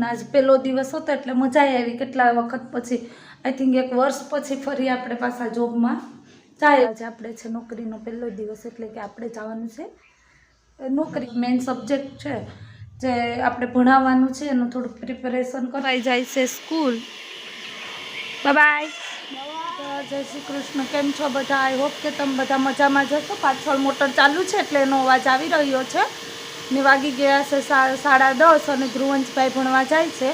ને આજ પહેલો દિવસ હતો એટલે મજા આવી કેટલા વખત પછી. આઈ થિંક એક વર્ષ પછી ફરી આપણે પાછા જોબમાં જાય. આજે આપણે છે નોકરીનો પહેલો દિવસ એટલે કે આપણે જવાનું છે. નોકરી મેઇન સબ્જેક્ટ છે. જે આપણે ભણાવવાનું છે એનું થોડુંક પ્રિપેરેશન કરાઈ જાય છે સ્કૂલ બાય જય શ્રી કૃષ્ણ. કેમ છો બધા? આઈ હોપ કે તમે બધા મજામાં જશો પાછળ મોટર ચાલુ છે એટલે એનો અવાજ આવી રહ્યો છે. ને વાગી ગયા છે સાડા દસ અને ધ્રુવંશભાઈ ભણવા જાય છે.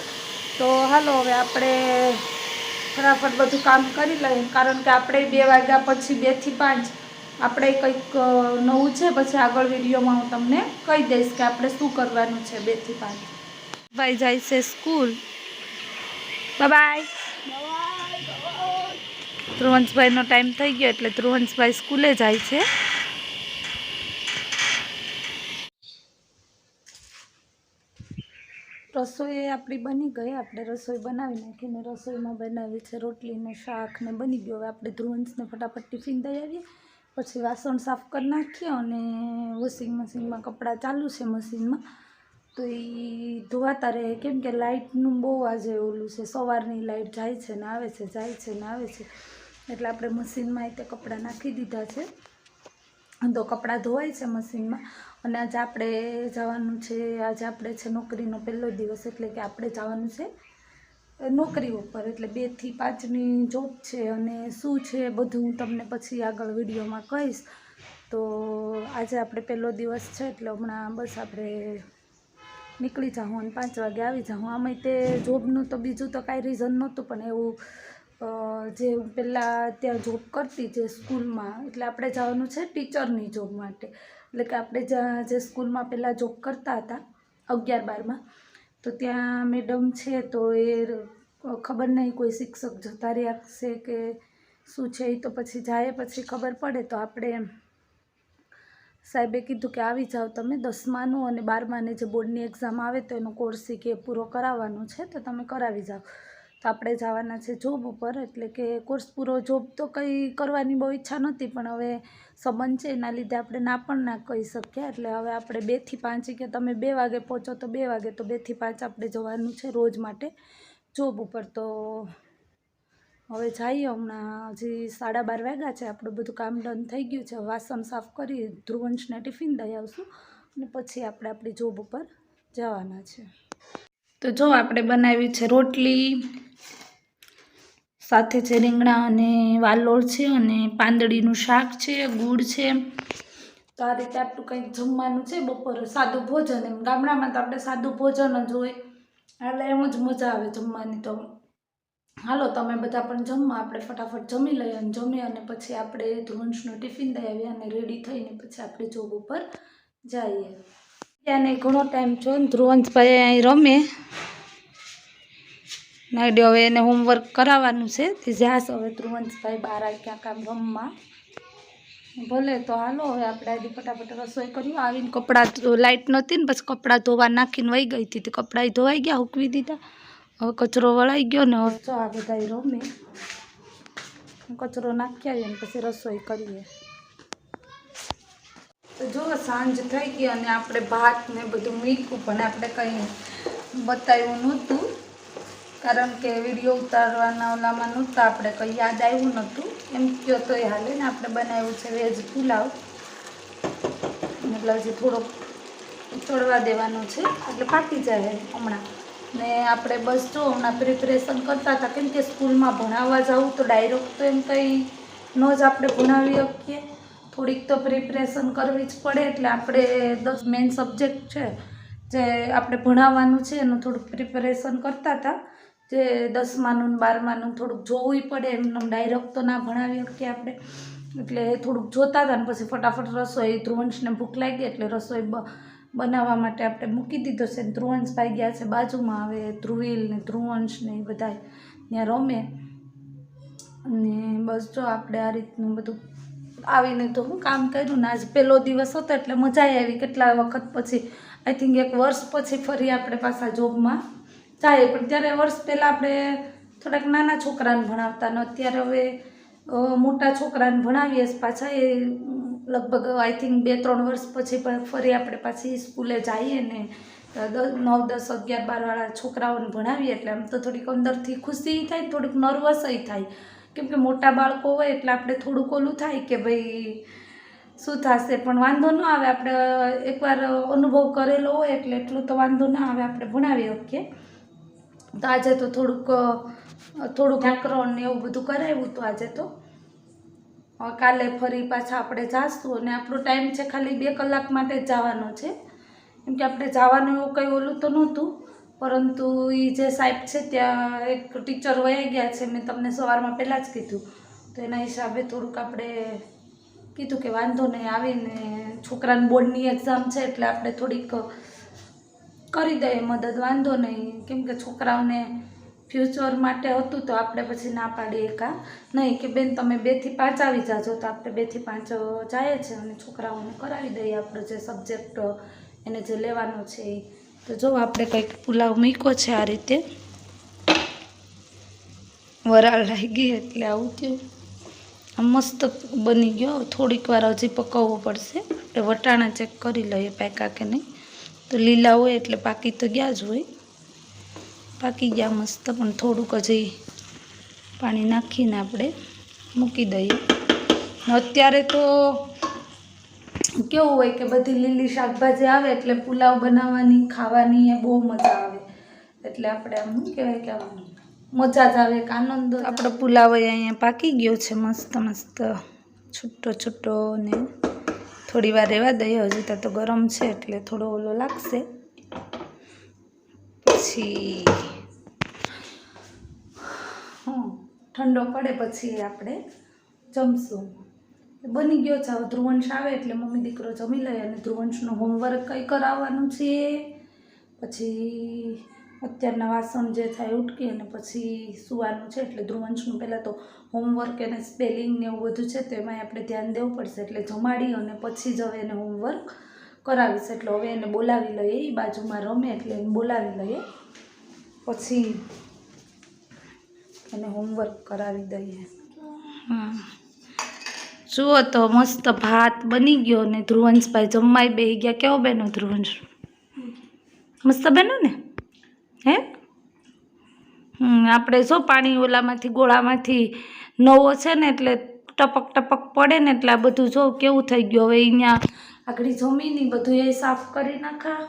તો હાલો હવે આપણે ફટાફટ બધું કામ કરી લઈએ. કારણ કે આપણે બે વાગ્યા પછી બેથી પાંચ. આપણે કંઈક નવું છે, પછી આગળ વિડીયોમાં હું તમને કહી દઈશ કે આપણે શું કરવાનું છે બેથી પાંચ. ભાઈ જાય છે સ્કૂલ. બાય ધ્રુવંશભાઈનો ટાઈમ થઈ ગયો એટલે ધ્રુવંશભાઈ સ્કૂલે જાય છે. રસોઈ આપણી બની ગઈ. આપણે રસોઈ બનાવી નાખીને રસોઈમાં બનાવી છે રોટલીને શાક ને બની ગયું. હવે આપણે ધ્રુવંશને ફટાફટ ટિફિન દઈ પછી વાસણ સાફ કરી નાખીએ અને વોશિંગ મશીનમાં કપડાં ચાલુ છે મશીનમાં તો એ ધોવાતા રહે. કેમ કે લાઇટનું બહુ આજે ઓલું છે, સવારની લાઇટ જાય છે ને આવે છે, જાય છે ને આવે છે. એટલે આપણે મશીનમાં તે કપડાં નાખી દીધા છે. તો કપડાં ધોવાય છે મશીનમાં. અને આજે આપણે જવાનું છે, આજે આપણે છે નોકરીનો પહેલો દિવસ એટલે કે આપણે જવાનું છે નોકરી ઉપર. એટલે બેથી પાંચની જોબ છે અને શું છે બધું હું તમને પછી આગળ વિડીયોમાં કહીશ. તો આજે આપણે પહેલો દિવસ છે એટલે હમણાં બસ આપણે નીકળી જાઉં અને પાંચ વાગે આવી જાઉં આમાં તે જોબનું તો બીજું તો કાંઈ રીઝન નહોતું, પણ એવું જે હું પહેલાં ત્યાં જોબ કરતી જે સ્કૂલમાં, એટલે આપણે જવાનું છે ટીચરની જોબ માટે. એટલે કે આપણે જ્યાં જે સ્કૂલમાં પહેલાં જોબ કરતા હતા, અગિયાર બારમાં, તો ત્યાં મેડમ છે તો એ ખબર નહીં કોઈ શિક્ષક જતા રહ્યા કે શું છે એ તો પછી જાય, પછી ખબર પડે. તો આપણે સાહેબે કીધું કે આવી જાઓ તમે દસમાનું અને બારમાને જે બોર્ડની એક્ઝામ આવે તો એનો કોર્સ કે પૂરો કરાવવાનો છે, તો તમે કરાવી જાઓ. આપણે જવાના છે જોબ ઉપર, એટલે કે કોર્સ પૂરો જોબ તો કંઈ કરવાની બહુ ઈચ્છા નહોતી, પણ હવે સંબંધ છે એના લીધે આપણે ના પણ ના કહી શકીએ એટલે હવે આપણે બેથી પાંચ, કે તમે બે વાગે પહોંચો તો બે વાગે, તો બેથી પાંચ આપણે જવાનું છે રોજ માટે જોબ ઉપર. તો હવે જઈએ, હમણાં હજી સાડા બાર વાગ્યા છે, આપણું બધું કામ ડન થઈ ગયું છે. વાસણ સાફ કરી, ધ્રુવંશને ટિફિન દઈ આવશું અને પછી આપણે આપણી જોબ ઉપર જવાના છે. તો જો આપણે બનાવી છે રોટલી, સાથે છે રીંગણા અને વાલોળ છે અને પાંદડીનું શાક છે, ગુડ છે. તો આ રીતે આપણું કંઈક જમવાનું છે, બપોરે સાદું ભોજન. એમ ગામડામાં તો આપણે સાદું ભોજન જ હોય. એટલે એમ જ મજા આવે જમવાની તો. હાલો, તમે બધા પણ જમવા આપણે ફટાફટ જમી લઈએ અને જમી અને પછી આપણે ધ્રુવંશનું ટિફિન દઈ આવીએ અને રેડી થઈને પછી આપણે જોબ ઉપર જઈએ. ત્યાંને ઘણો ટાઈમ છો ને ધ્રુવંશભાઈ અહીં રમે. નાઈડે હવે એને હોમવર્ક કરાવવાનું છે. તે જ્યાં હવે ધ્રુવંશભાઈ બહાર ક્યાંક આમ રમવા. ભલે તો હાલો, હવે આપણે આજે ફટાફટ રસોઈ કર્યું આવીને કપડાં લાઇટ નહોતી ને પછી કપડાં ધોવા નાખીને વહી ગઈ હતી. તે કપડાં ધોવાઈ ગયા હૂકવી દીધા. હવે કચરો વળાઈ ગયો ને હવે જો આ બધા રમે. કચરો નાખી આવીએ ને પછી રસોઈ કરીએ. તો જો સાંજ થઈ ગઈ અને આપણે ભાત ને બધું મીઠું પણ આપણે કંઈ બતાવ્યું નહોતું. કારણ કે વીડિયો ઉતારવાના ઓલામાં નહોતા, આપણે કંઈ યાદ આવ્યું નહોતું. એમ કયો તો એ હાલે ને આપણે બનાવ્યું છે વેજ પુલાવ. મતલબ હજી થોડોક ચડવા દેવાનો છે, એટલે પાકી જાય હમણાં. ને આપણે બસ જો હમણાં પ્રિપરેશન કરતા હતા, કેમ કે સ્કૂલમાં ભણાવવા જવું તો ડાયરેક્ટ તો એમ કંઈ ન જ આપણે ભણાવી શકીએ. થોડીક તો પ્રિપરેશન કરવી જ પડે, એટલે આપણે દસ મેઇન સબ્જેક્ટ છે જે આપણે ભણાવવાનું છે, એનું થોડુંક પ્રિપેરેશન કરતા હતા. જે દસમાનું ને બારમાનું થોડુંક જોવું પડે એમને ડાયરેક્ટ તો ના ભણાવી શકીએ આપણે. એટલે થોડુંક જોતા હતા ને પછી ફટાફટ રસોઈ ધ્રુવંશને ભૂખ લાગી એટલે રસોઈ બનાવવા માટે આપણે મૂકી દીધો છે ધ્રુવંશ ભાઈ ગયા છે બાજુમાં આવે ધ્રુવીલ ને ધ્રુવંશ ને એ બધા ત્યાં રમે. અને બસ જો આપણે આ રીતનું બધું આવીને તો હું કામ કર્યું ને આજ પહેલો દિવસ હતો એટલે મજા આવી. કેટલા વખત પછી આઈ થિંક એક વર્ષ પછી ફરી આપણે પાછા જોબમાં જાય. પણ ત્યારે વર્ષ પહેલાં આપણે થોડાક નાના છોકરાને ભણાવતા ને અત્યારે હવે મોટા છોકરાને ભણાવીએ પાછા. એ લગભગ આઈ થિંક બે, ત્રણ વર્ષ પછી ફરી આપણે પાછી સ્કૂલે જઈએ ને નવ, દસ, અગિયાર બારવાળા છોકરાઓને ભણાવીએ. એટલે આમ તો થોડીક અંદરથી ખુશી થાય થોડીક નર્વસય થાય. કેમ કે મોટા બાળકો હોય એટલે આપણે થોડુંક ઓલું થાય કે ભાઈ શું થશે, પણ વાંધો ન આવે. આપણે એકવાર અનુભવ કરેલો હોય એટલે એટલું તો વાંધો ના આવે, આપણે ભણાવી શકીએ. તો આજે તો થોડુંક થોડું વ્યાકરણ ને એવું બધું કરાવ્યું હતું આજે તો. કાલે ફરી પાછા આપણે જાશું અને આપણો ટાઈમ છે ખાલી બે કલાક માટે જ જવાનો છે. કેમ કે આપણે જવાનું એવું કંઈ ઓલું તો નહોતું. પરંતુ એ જે સાહેબ છે ત્યાં એક ટીચર વયા ગયા છે, મેં તમને સવારમાં પહેલાં જ કીધું. તો એના હિસાબે થોડુંક આપણે કીધું કે વાંધો નહીં, આવીને છોકરાની બોર્ડની એક્ઝામ છે એટલે આપણે થોડીક કરી દઈએ મદદ, વાંધો નહીં. કેમ કે છોકરાઓને ફ્યુચર માટે હતું તો આપણે પછી ના પાડીએ કા નહીં કે બેન, તમે બેથી પાંચ આવી જાજો તો આપણે બેથી પાંચ જાય છે અને છોકરાઓને કરાવી દઈએ આપણો જે સબ્જેક્ટ એને જે લેવાનો છે એ તો જો આપણે કંઈક પુલાવ મૂક્યો છે આ રીતે. વરાળ લાગી એટલે આવું થયું. મસ્ત બની ગયો. થોડીક વાર હજી પકવવો પડશે. આપણે વટાણા ચેક કરી લઈએ પાકા કે નહીં. તો લીલા હોય એટલે પાકી તો ગયા જ હોય. પાકી ગયા મસ્ત, પણ થોડુંક હજી પાણી નાખીને આપણે મૂકી દઈએ. અત્યારે તો કેવું હોય કે બધી લીલી શાકભાજી આવે એટલે પુલાવ બનાવવાની ખાવાની એ બહુ મજા આવે. એટલે આપણે આમ શું કહેવાય કે આમ મજા જ આવે એક આનંદ આપણો પુલાવ અહીંયા પાકી ગયો છે મસ્ત મસ્ત. છૂટો છૂટો ને થોડી વાર રહેવા દઈએ. હજી ત્યાં તો ગરમ છે એટલે થોડો ઓલો લાગશે. પછી હં ઠંડો પડે પછી આપણે જમશું. બની ગયો છે. હવે ધ્રુવંશ આવે એટલે મમ્મી દીકરો જમી લે અને ધ્રુવંશનું હોમવર્ક કંઈ કરાવવાનું છે. પછી અત્યારના વાસણ જે થાય ઉટકી અને પછી સુવાનું છે. એટલે ધ્રુવંશનું પહેલાં તો હોમવર્ક અને સ્પેલિંગ ને એવું બધું છે તો એમાં આપણે ધ્યાન દેવું પડશે. એટલે જમાડી અને પછી જ હવે એને હોમવર્ક કરાવીશ. એટલે હવે એને બોલાવી લઈએ એ બાજુમાં રમે એટલે એને બોલાવી લઈએ. પછી એને હોમવર્ક કરાવી દઈએ. હા જુઓ તો મસ્ત ભાત બની ગયો ને ધ્રુવંશભાઈ જમવાય બે ગયા. કેવો બેનો ધ્રુવંશ? મસ્ત બેનો ને? હે? આપણે જો પાણી ઓલામાંથી ગોળામાંથી નવો છે ને એટલે ટપક ટપક પડે ને એટલે આ બધું જો કેવું થઈ ગયું. હવે અહીંયા આગળ જમીન બધું એ સાફ કરી નાખા.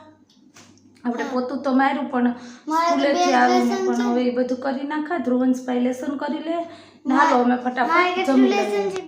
આપણે પોતું તો માર્યું પણ સ્કૂલેથી આવીને પણ હવે એ બધું કરી નાખા. ધ્રુવંશભાઈ લેસન કરી લે. ના લો અમે ફટાફટ જમી